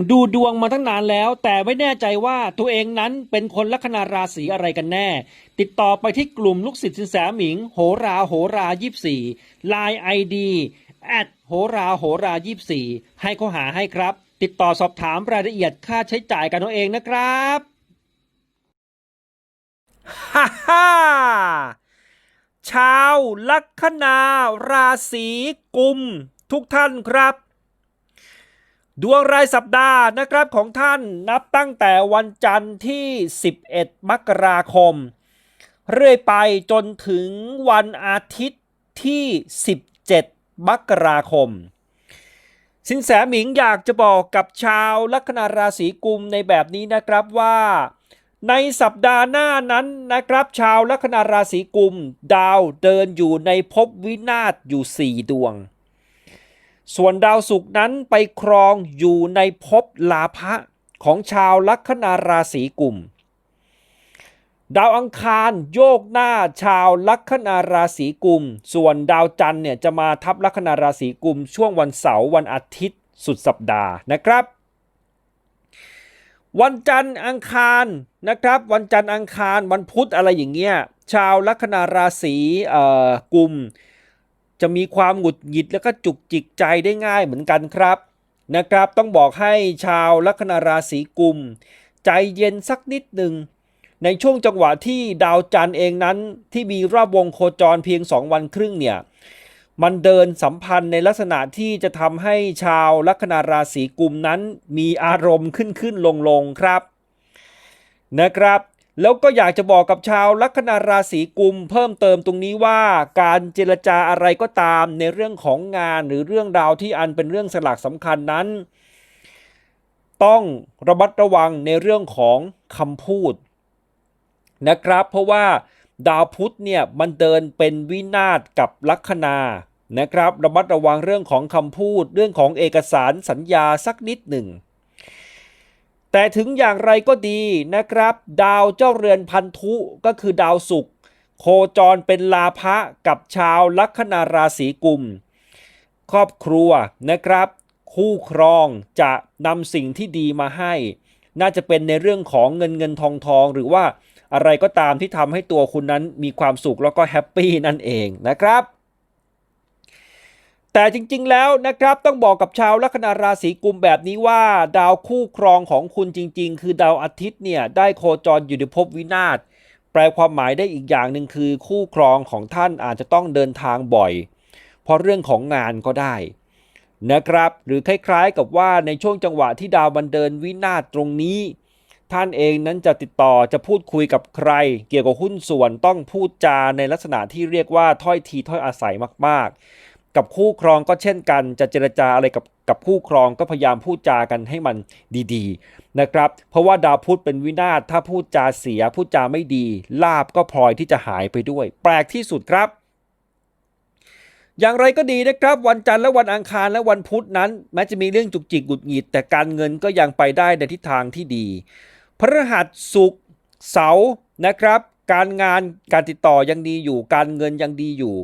ดวงดูดวงมาตั้งนานแล้ว แต่ไม่แน่ใจว่าตัวเองนั้นเป็นคนลัคนาราศีอะไรกันแน่ ติดต่อไปที่กลุ่มลูกศิษย์สินแสหมิง โหราโหรายี่สี่ไลน์ไอดีแอดโหราโหรายี่สี่ให้เขาหาให้ครับ ติดต่อสอบถามรายละเอียดค่าใช้จ่ายกันเอาเองนะครับฮ่าฮ่าชาวลัคนาราศีกุม ทุกท่านครับ ดวงรายสัปดาห์นะครับของท่านนับตั้งแต่วันจันทร์ที่ 11 มกราคม เรื่อยไปจนถึงวันอาทิตย์ที่ 17 มกราคม สินแสหมิงอยากจะบอกกับชาวลัคนาราศีกุมในแบบนี้นะครับว่า ในสัปดาห์หน้านั้นนะครับ ชาวลัคนาราศีกุม ดาวเดินอยู่ในภพวินาศอยู่ 4 ดวง ส่วนดาวศุกร์นั้นไปครองอยู่ในภพลาภะของชาวลัคนาราศีกุมดาวอังคารโยกหน้าชาวลัคนาราศีกุม ส่วนดาวจันทร์เนี่ยจะมาทับลัคนาราศีกุม ช่วงวันเสาร์วันอาทิตย์สุดสัปดาห์นะครับ วันจันทร์อังคารนะครับ วันจันทร์อังคารวันพุธอะไรอย่างเงี้ยชาวลัคนาราศีอ่อกุม จะมีความหงุดหงิดแล้วก็จุกจิกใจได้ง่ายเหมือนกันครับนะครับ ต้องบอกให้ชาวลัคนาราศีกุม ใจเย็นสักนิดหนึ่งในช่วงจังหวะที่ดาวจันทร์เองนั้นที่มีรอบวงโคจรเพียง 2 วันครึ่งเนี่ยมันเดินสัมพันธ์ในลักษณะที่จะทำให้ชาวลัคนาราศีกุมนั้นมีอารมณ์ขึ้นขึ้นลงลงครับ นะครับ แล้วก็อยากจะบอกกับชาวลัคนาราศีกุมเพิ่มเติมตรงนี้ว่า การเจรจาอะไรก็ตามในเรื่องของงานหรือเรื่องราวที่อันเป็นเรื่องสลักสำคัญนั้น ต้องระมัดระวังในเรื่องของคำพูดนะครับ เพราะว่าดาวพุธเนี่ยมันเดินเป็นวินาศกับลัคนานะครับ ระมัดระวังเรื่องของคำพูด เรื่องของเอกสารสัญญาสักนิดหนึ่ง แต่ถึงอย่างไรก็ดีนะครับ ดาวเจ้าเรือนพันธุก็คือดาวศุกร์โคจรเป็นลาภะกับชาวลัคนาราศีกุม ครอบครัวนะครับ คู่ครองจะนำสิ่งที่ดีมาให้ น่าจะเป็นในเรื่องของเงินเงินทองทอง หรือว่าอะไรก็ตามที่ทำให้ตัวคุณนั้นมีความสุขแล้วก็แฮปปี้นั่นเองนะครับ แต่จริงๆ แล้วนะครับต้องบอกกับชาวลัคนาราศีกุมแบบนี้ว่า ดาวคู่ครองของคุณจริง ๆ คือดาวอาทิตย์เนี่ยได้โคจรอยู่ในภพวินาศแปลความหมายได้อีกอย่างหนึ่งคือคู่ครองของท่านอาจจะต้องเดินทางบ่อย เพราะเรื่องของงานก็ได้นะครับ หรือคล้ายๆกับว่าในช่วงจังหวะที่ดาวบันเดินวินาศตรงนี้ ท่านเองนั้นจะติดต่อจะพูดคุยกับใคร เกี่ยวกับหุ้นส่วนต้องพูดจาในลักษณะที่เรียกว่าถ้อยทีถ้อยอาศัยมากๆ กับคู่ครองก็เช่นกัน จะเจรจาอะไรกับกับคู่ครองก็พยายามพูดจากันให้มันดีๆนะครับ เพราะว่าดาวพุธเป็นวินาศถ้าพูดจาเสียพูดจาไม่ดี ลาบก็พลอยที่จะหายไปด้วย แปลกที่สุดครับ อย่างไรก็ดีนะครับ วันจันทร์และวันอังคารและวันพุธนั้น แม้จะมีเรื่องจุกจิกหงุดหงิด แต่การเงินก็ยังไปได้ในทิศทางที่ดีพฤหัสศุกร์เสาร์นะครับ การงานการติดต่อยังดีอยู่ การเงินยังดีอยู่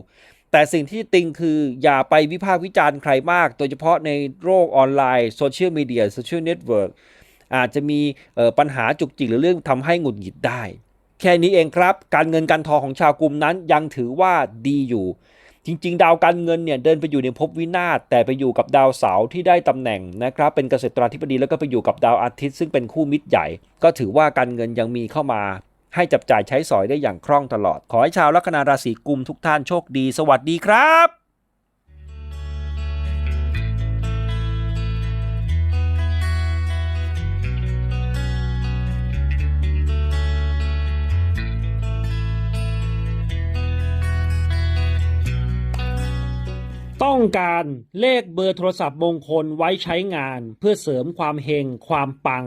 แต่สิ่งที่ติงคืออย่าไปวิพากษ์วิจารณ์ใครมาก โดยเฉพาะในโลกออนไลน์โซเชียลมีเดียโซเชียลเน็ตเวิร์กอาจจะมีปัญหาจุกจิกหรือเรื่องทำให้หงุดหงิดได้ แค่นี้เองครับ การเงินการทองของชาวกลุ่มนั้นยังถือว่าดีอยู่ จริง ๆ ดาวการเงินเนี่ยเดินไปอยู่ในภพวินาศแต่ไปอยู่กับดาวเสาร์ที่ได้ตำแหน่งนะครับเป็นเกษตราธิบดีแล้วก็ไปอยู่กับดาวอาทิตย์ซึ่งเป็นคู่มิตรใหญ่ ก็ถือว่าการเงินยังมีเข้ามา ให้จับจ่ายใช้สอยได้อย่างคล่องตลอด ขอให้ชาวลัคนาราศีกุมทุกท่านโชคดี สวัสดีครับต้องการเลขเบอร์โทรศัพท์มงคลไว้ใช้งานเพื่อเสริมความเฮงความปัง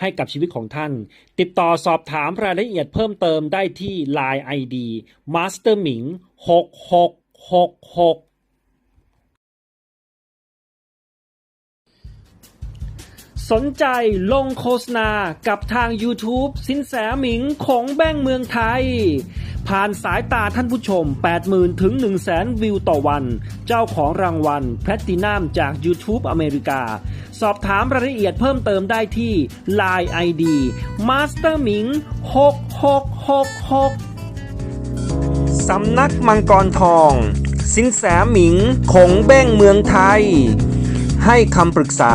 ให้กับชีวิตของท่าน ติดต่อสอบถามรายละเอียดเพิ่มเติมได้ที่ Line ID Master Ming 6666 สนใจลงโฆษณากับทาง YouTube สินแสหมิงของแบงเมืองไทย ผ่านสายตาท่านผู้ชม 80,000 ถึง 100,000 วิวต่อวัน เจ้าของรางวัลแพลตตินัมจาก YouTube อเมริกา สอบถามรายละเอียดเพิ่มเติมได้ที่ Line ID Master Ming 6666 สำนักมังกรทอง สินแสหมิงคงเบ้งเมืองไทย ให้คำปรึกษา